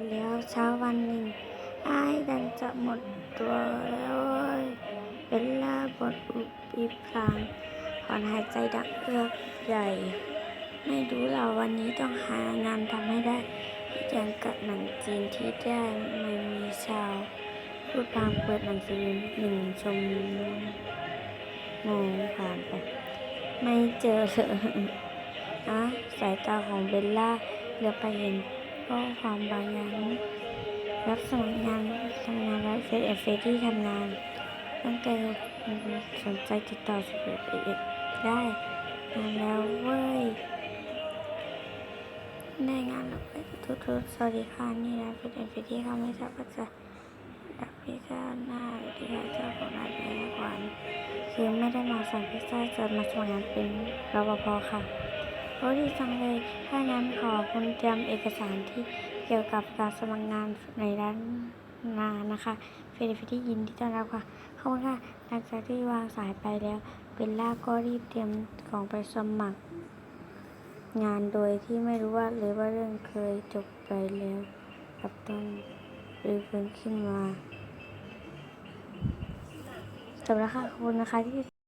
กันแล้วเช้าวันหนึ่งไอ้ดันจะหมดตัวแล้วเว้ยเบลล่าบทอุปีพลางถอนหายใจดังเอือกใหญ่ ไม่รู้เราวันนี้ต้องหางานทำให้ได้อย่างกับหนังจีนที่ได้ไม่มีชาวพูดพางเปิดหนังสือหนึ่งชมโมงผ่านไป ไม่เจอเลยอะสายตาของเบลล่าเหลือไปเห็น ข้อความบางอย่างรับสมัครงานทำงานและเฟซเอฟเฟที่ทำงานตั้งแต่สนใจติดต่อสุดเอ็ดได้งานแล้วเว้ยได้งานแล้วเว้ยทุกทุกๆสวัสดีค่ะนี่นะเฟซเอฟเฟที่เขาไม่ทราบว่าจะดักพิซซ่าหน้าหรือที่เขาจ้าของร้านแพงกว่าคือไม่ได้มาสั่งพิซซ่าจะมาสมัครงานเป็นรปภค่ะ โอ้ดีจังเลย ถ้างั้นขอคุณเตรียมเอกสารที่เกี่ยวกับการสมัครงานในร้านงานนะคะเฟรนด์ที่ยินดีต้อนรับค่ะขอบคุณค่ะหลังจากที่วางสายไปแล้วเบลล่าก็รีบเตรียมของไปสมัครงานโดยที่ไม่รู้ว่าเลยว่าเรื่องเคยจบไปแล้วกับต้นรื้อฟื้นขึ้นมาจบแล้วค่ะขอบคุณนะคะที่